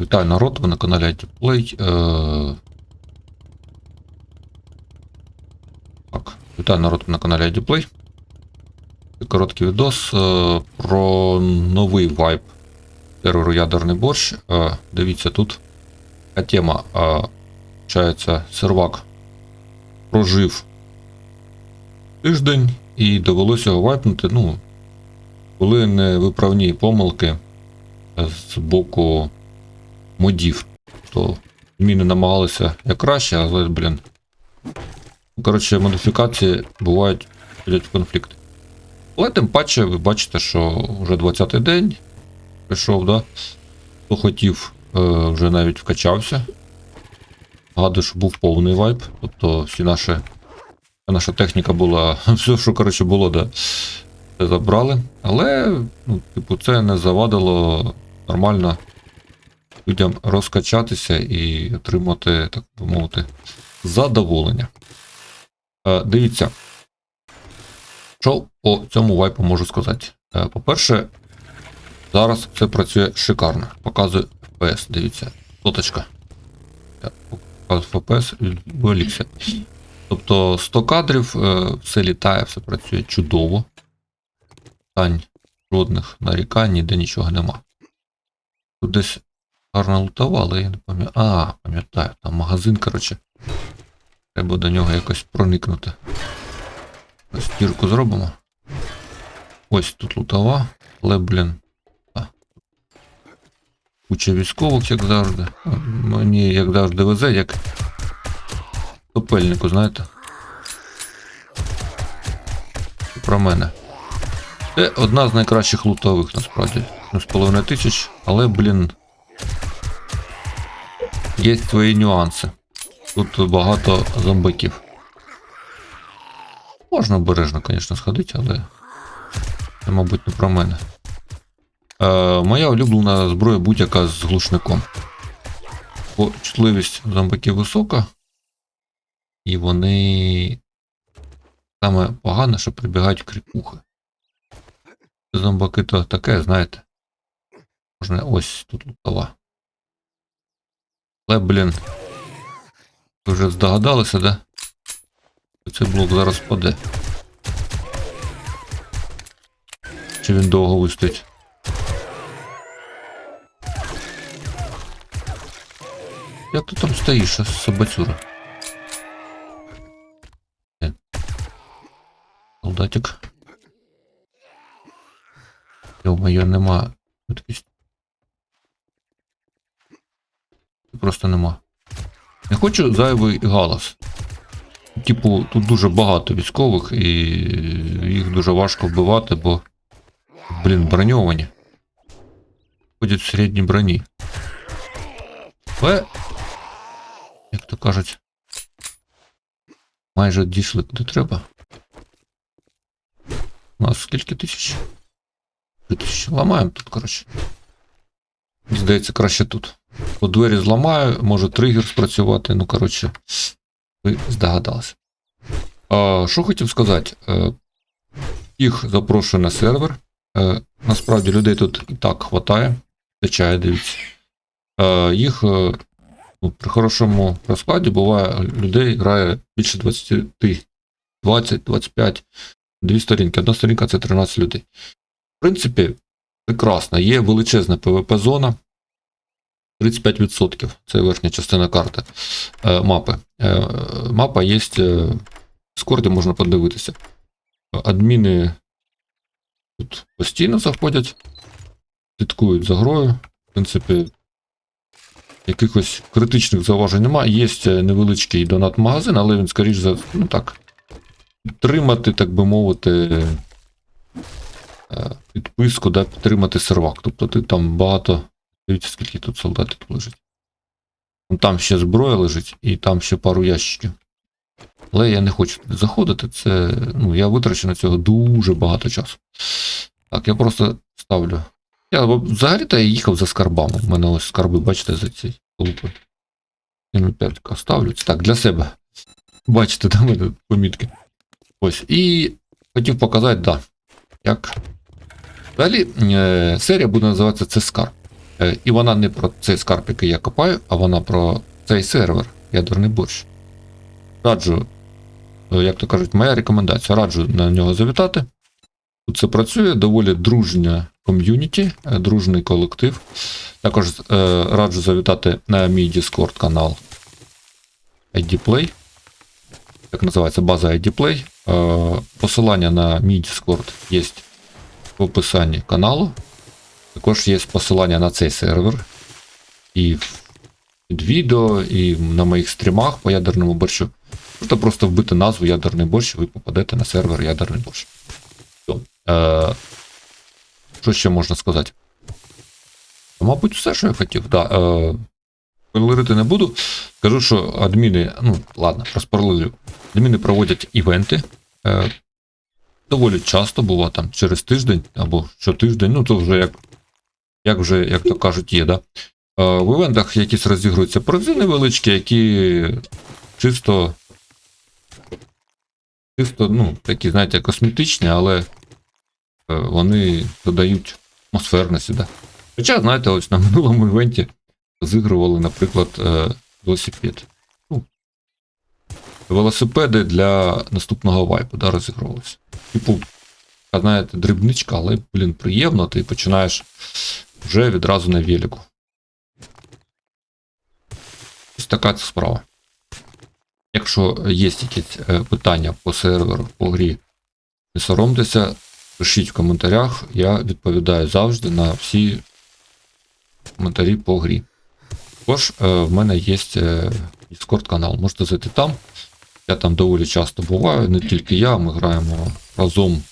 вітаю народ, ви на каналі ITPlay. Е... Так, вітаю народ на каналі. Це Короткий відос е, про новий вайп терору ядерний борщ. Е, дивіться, тут така тема. Е, сервак прожив тиждень і довелося його вайпнути. Ну, були невиправні помилки з боку модів. То зміни намагалися як краще, але, блін. Ну, Коротше, модифікації бувають в конфлікт. Але тим паче, ви бачите, що вже 20-й день прийшов, да? Хто хотів, е, вже навіть вкачався. Гадую, що був повний вайп. Тобто всі наші. Наша техніка була. Все, що коротше було, да, це забрали. Але, ну, типу, це не завадило нормально людям розкачатися і отримати, так би мовити, задоволення. Е, дивіться, що по цьому вайпу можу сказати. Е, по-перше, зараз це працює шикарно. Показує FPS, дивіться, соточка. Я показую FPS в Еліксі. Тобто 100 кадрів, е, все літає, все працює чудово. Питань жодних нарікань, ніде нічого нема. Тут десь гарно лутували, я не пам'ятаю. А, пам'ятаю, там магазин, коротше. Треба до нього якось проникнути. Ось стірку зробимо. Ось тут лутова, але, блін. Куча військових, як завжди. Мені, як завжди, везе, як топельнику, знаєте. Про мене. Це одна з найкращих лутових, насправді. Ну, з половиною тисяч, але, блін. Є свої нюанси. Тут багато зомбаків. Можна обережно, звісно, сходити, але це, мабуть, не про мене. Е, моя улюблена зброя будь-яка з глушником. Бо чутливість зомбаків висока. І вони саме погано, що прибігають крикухи. Зомбаки то таке, знаєте. Можна ось тут лутова. Але, блін. Ви вже здогадалися, да? Цей блок зараз впаде. Чи він довго вистоїть? Як ти там стоїш, собацюра? Е. Солдатик. Йо-моє, нема. швидкість. Просто нема. Не хочу зайвий галас. Типу, тут дуже багато військових і їх дуже важко вбивати, бо, блін, броньовані. Ходять в середній броні. Але, як то кажуть, майже дійшли куди треба. У нас скільки тисяч? Три тисячі. Ламаємо тут, коротше. Здається, краще тут. Бо двері зламаю, може тригер спрацювати, ну коротше, ви здогадалися. Що хотів сказати? Е, Їх запрошую на сервер. Е, Насправді людей тут і так хватає. Течає, дивіться. Е, Їх ну, при хорошому розкладі буває, людей грає більше 20, 20, 25, дві сторінки. Одна сторінка це 13 людей. В принципі, прекрасно. Є величезна ПВП-зона. 35%. Це верхня частина карти е, мапи. Е, мапа є е, в скорді, можна подивитися. Адміни тут постійно заходять, слідкують за грою. В принципі, якихось критичних зауважень немає. Є е, невеличкий донат-магазин, але він, скоріш за ну так, підтримати, так би мовити, е, підписку, да, підтримати сервак. Тобто ти там багато. Дивіться, скільки тут солдатів лежить. Вон Там ще зброя лежить, і там ще пару ящиків. Але я не хочу туди заходити. Це. Ну, я витрачу на цього дуже багато часу. Так, я просто ставлю. Я взагалі-то я їхав за скарбами. У мене ось скарби, бачите, за цей лупи. М5 ставлю. Так, для себе. Бачите, там мене помітки. Ось. І хотів показати, да. Як. Далі е, серія буде називатися це скарб. Е, І вона не про цей скарб, який я копаю, а вона про цей сервер, ядерний борщ. Раджу, е, як то кажуть, моя рекомендація. Раджу на нього завітати. Тут це працює, доволі дружня ком'юніті, е, дружний колектив. Також раджу завітати на мій Discord канал IDPlay. Як називається база IDPlay. Посилання на мій Discord є в описанні каналу. Також є посилання на цей сервер. І під відео, і на моїх стрімах по ядерному борщу. Можете просто вбити назву ядерний борщ, і ви попадете на сервер ядерний борщ. Е, що ще можна сказати? Та, Мабуть, все, що я хотів. Да, е, спойлерити не буду. Скажу, що адміни, ну, ладно, проспойлерю. Адміни проводять івенти. Е, доволі часто бува там через тиждень або щотиждень, ну то вже як, як вже, як то кажуть, є, да. В івентах якісь розігруються призи невеличкі, які чисто. Чисто, ну, такі, знаєте, косметичні, але е, вони додають атмосферності, да. Хоча, знаєте, ось на минулому івенті розігрували, наприклад, е, велосипед. Ну, велосипеди для наступного вайпу, да, розігрувалися. Типу, знаєте, дрібничка, але, блін, приємно, ти починаєш вже відразу на велику. Ось така це справа. Якщо є якісь е, питання по серверу, по грі, не соромтеся, пишіть в коментарях, я відповідаю завжди на всі коментарі по грі. Також е, в мене є е, Discord канал, можете зайти там. Я там доволі часто буваю, не тільки я, ми граємо разом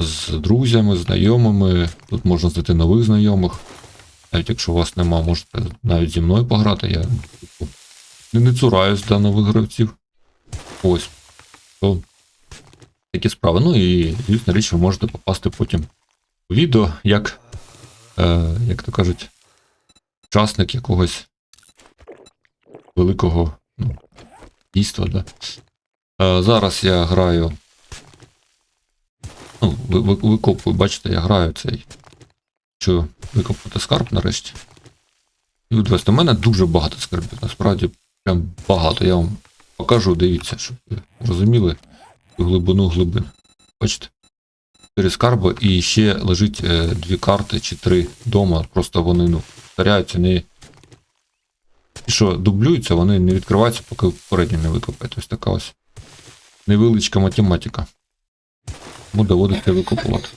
з друзями, знайомими. Тут можна знайти нових знайомих. Навіть якщо у вас нема, можете навіть зі мною пограти. Я не, не цураюсь до нових гравців. Ось. То такі справи. Ну і, звісно річ, ви можете попасти потім у відео, як, е, як то кажуть, учасник якогось великого ну, дійства. Да? Е, зараз я граю. Ну, ви, ви, бачите, я граю цей. Що викопати скарб нарешті. І відвести. У мене дуже багато скарбів. Насправді, прям багато. Я вам покажу, дивіться, щоб ви розуміли глибину глибин. Бачите? Чотири скарби і ще лежить е, дві карти чи три дома. Просто вони ну, повторяються, не. І що дублюються, вони не відкриваються, поки попередні не викопають. Ось така ось невеличка математика. Тому доводиться викопувати.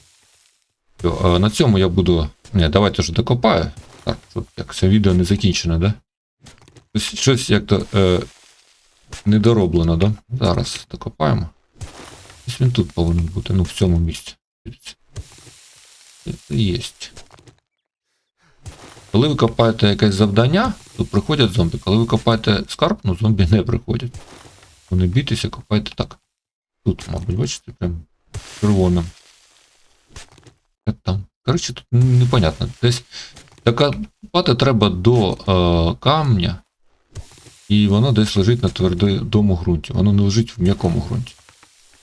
На цьому я буду. Ні, давайте вже докопаю. Так, щоб як це відео не закінчено, да? Щось, щось як то е, недороблено, да? Зараз докопаємо. Ось він тут повинен бути, ну в цьому місці. Єсть. Коли ви копаєте якесь завдання, то приходять зомбі. Коли ви копаєте скарб, ну зомбі не приходять. Не бійтеся, копайте так. Тут, мабуть, бачите, прям червоним. Там? Коротше, тут непонятно. Десь така копати треба до е, камня, і воно десь лежить на твердому ґрунті. Воно не лежить в м'якому ґрунті.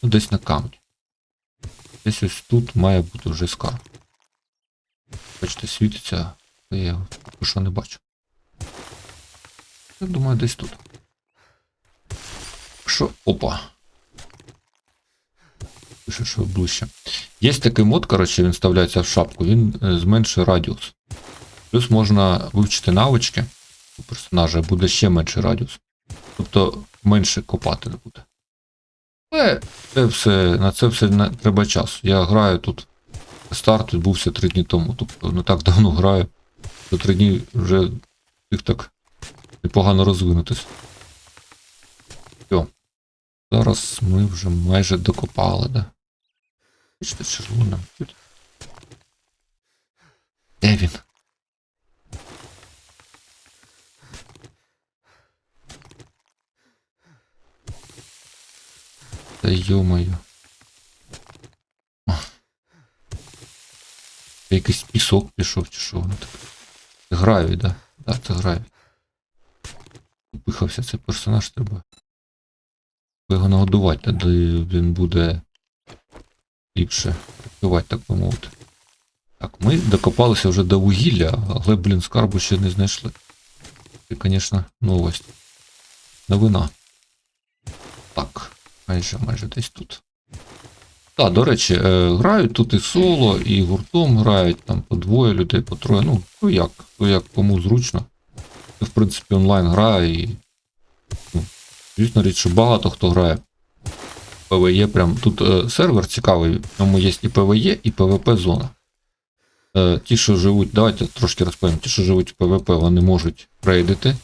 Ну, десь на камні. Десь ось тут має бути вже скарб. Бачите, світиться, але я його що не бачу. Я думаю, десь тут. Що? Опа. Що ближче. Є такий мод, коротше, він вставляється в шапку, він е, зменшує радіус. Плюс можна вивчити навички у персонажа, буде ще менший радіус. Тобто менше копати не буде. Але це все, на це все не треба часу. Я граю тут. Старт відбувся три дні тому. Тобто не так давно граю. За три дні вже їх так непогано розвинутись. Все. Зараз ми вже майже докопали, да? Бачите, червоним. Де він? Та йо-моє. Якийсь пісок пішов чи що воно таке. Це гравій, да? Да, це гравій. Пихався цей персонаж, треба. його нагодувати, тоді він буде ліпше працювати, так би мовити. Так, ми докопалися вже до вугілля, але, блін, скарбу ще не знайшли. Це, звісно, новость. Новина. Так, майже, майже десь тут. Так, до речі, е, грають тут і соло, і гуртом грають, там по двоє людей, по троє. Ну, то як, то як кому зручно. Це, в принципі, онлайн гра і. Ну, звісно річ, що багато хто грає. ПВЕ прям. Тут е, сервер цікавий, в ньому є і ПВЕ, і ПВП зона. Е, ті, що живуть, давайте трошки розповім. Ті, що живуть в ПВП, вони можуть рейдити.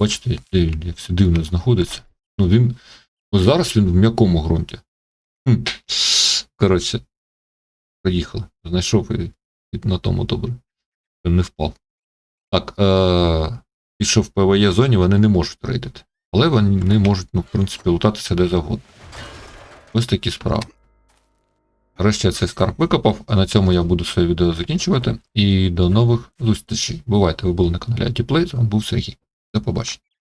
Бачите, як все дивно знаходиться. Ну він. Ось зараз він в м'якому ґрунті. Коротше, приїхали. Знайшов і, і на тому добре. Не впав. Так, е, ті, що в ПВЕ зоні, вони не можуть рейдити. Але вони можуть, ну, в принципі, лутатися де завгодно. Ось такі справи. Решті цей скарб викопав, а на цьому я буду своє відео закінчувати. І до нових зустрічей. Бувайте, ви були на каналі Антіплей, з вами був Сергій. До побачення.